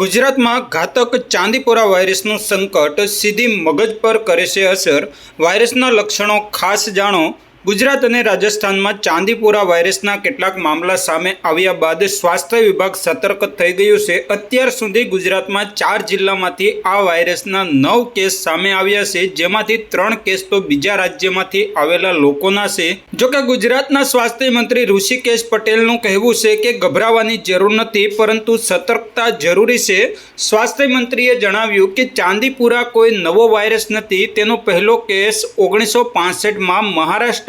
ગુજરાતમાં ઘાતક ચાંદીપોરા વાયરસનું સંકટ સીધી મગજ પર કરે છે અસર. વાયરસના લક્ષણો ખાસ જાણો. ગુજરાત અને રાજસ્થાનમાં ચાંદીપુરા વાયરસના કેટલાક મામલા સામે આવ્યા બાદ સ્વાસ્થ્ય વિભાગ સતર્ક થઈ ગયું છે. અત્યાર સુધી ગુજરાતમાં ચાર જિલ્લામાંથી આ વાયરસના નવ કેસ સામે આવ્યા છે, જેમાંથી ત્રણ કેસ તો બીજા રાજ્યમાંથી આવેલા લોકોના છે. જોકે ગુજરાતના સ્વાસ્થ્ય મંત્રી ઋષિકેશ પટેલનું કહેવું છે કે ગભરાવાની જરૂર નથી, પરંતુ સતર્કતા જરૂરી છે. સ્વાસ્થ્ય મંત્રીએ જણાવ્યું કે ચાંદીપુરા કોઈ નવો વાયરસ નથી. તેનો પહેલો કેસ ઓગણીસો પાસઠમાં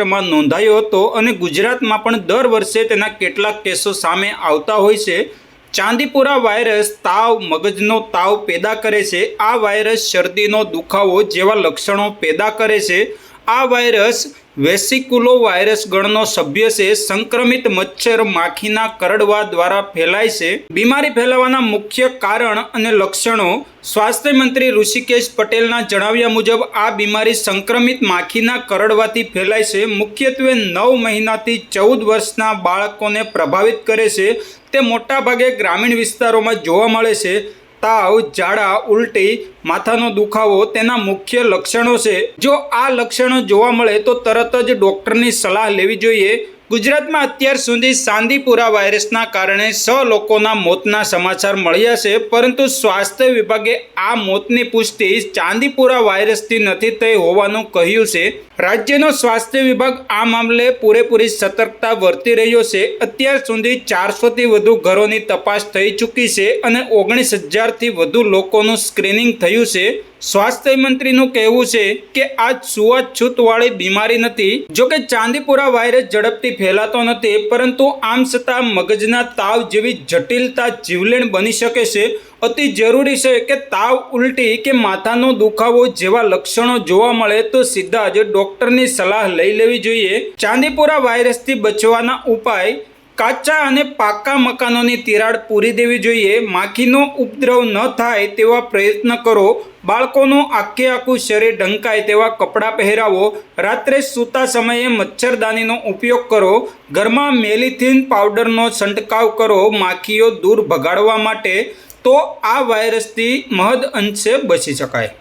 મહારાષ્ટ્રમાં નોંધાયો હતો અને ગુજરાતમાં પણ દર વર્ષે તેના કેટલાક કેસો સામે આવતા હોય છે. ચાંદીપુરા વાયરસ તાવ, મગજનો તાવ પેદા કરે છે. આ વાયરસ શરદીનો દુખાવો જેવા લક્ષણો પેદા કરે છે. આ વાયરસ વેસિક્યુલો વાયરસ ગણનો સભ્ય છે. સંક્રમિત મચ્છર માખીના કરડવા દ્વારા ફેલાય છે. બીમારી ફેલાવાના મુખ્ય કારણ અને લક્ષણો સ્વાસ્થ્ય મંત્રી ઋષિકેશ પટેલના જણાવ્યા મુજબ, આ બીમારી સંક્રમિત માખીના કરડવાથી ફેલાય છે. મુખ્યત્વે નવ મહિનાથી ચૌદ વર્ષના બાળકોને પ્રભાવિત કરે છે. તે મોટાભાગે ગ્રામીણ વિસ્તારોમાં જોવા મળે છે. તાવ ઝાડા ઉલટી, માથાનો દુખાવો તેના મુખ્ય લક્ષણો છે. જો આ લક્ષણો જોવા મળે તો તરત જ ડૉક્ટરની સલાહ લેવી જોઈએ. ગુજરાતમાં અત્યાર સુધી ચાંદીપુરા વાયરસના કારણે સ લોકોના મોતના સમાચાર મળ્યા છે, પરંતુ સ્વાસ્થ્ય વિભાગે આ મોતની પુષ્ટિ ચાંદીપુરા વાયરસથી નથી થઈ હોવાનું કહ્યું છે. રાજ્યનો સ્વાસ્થ્ય વિભાગ આ મામલે પૂરેપૂરી સતર્કતા વર્તી રહ્યો છે. અત્યાર સુધી ચારસોથી વધુ ઘરોની તપાસ થઈ ચૂકી છે અને ઓગણીસ હજારથી વધુ લોકોનું સ્ક્રીનિંગ થયું છે. સ્વાસ્થ્ય મંત્રીનું કહેવું છે કે આ છૂઆછૂતવાળી બીમારી નથી. જોકે ચાંદીપુરા વાયરસ ઝડપથી ફેલાતો નથી, પરંતુ આમ છતાં મગજના તાવ જેવી જટિલતા જીવલેણ બની શકે છે. અતિ જરૂરી છે કે તાવ ઉલટી કે માથાનો દુખાવો જેવા લક્ષણો જોવા મળે તો સીધા જ ડૉક્ટરની સલાહ લઈ લેવી જોઈએ. ચાંદીપુરા વાયરસથી બચવાના ઉપાય કાચા અને પાકા મકાનોની તિરાડ પૂરી દેવી જોઈએ. માખીનો ઉપદ્રવ ન થાય તેવા પ્રયત્ન કરો. બાળકોનું આખે આખું શરીર ઢંકાય તેવા કપડાં પહેરાવો. રાત્રે સૂતા સમયે મચ્છરદાનીનો ઉપયોગ કરો. ઘરમાં મેલિથિન પાવડરનો છંટકાવ કરો. માખીઓ દૂર ભગાડવા માટે તો આ વાયરસથી મહદ અંશે બચી શકાય.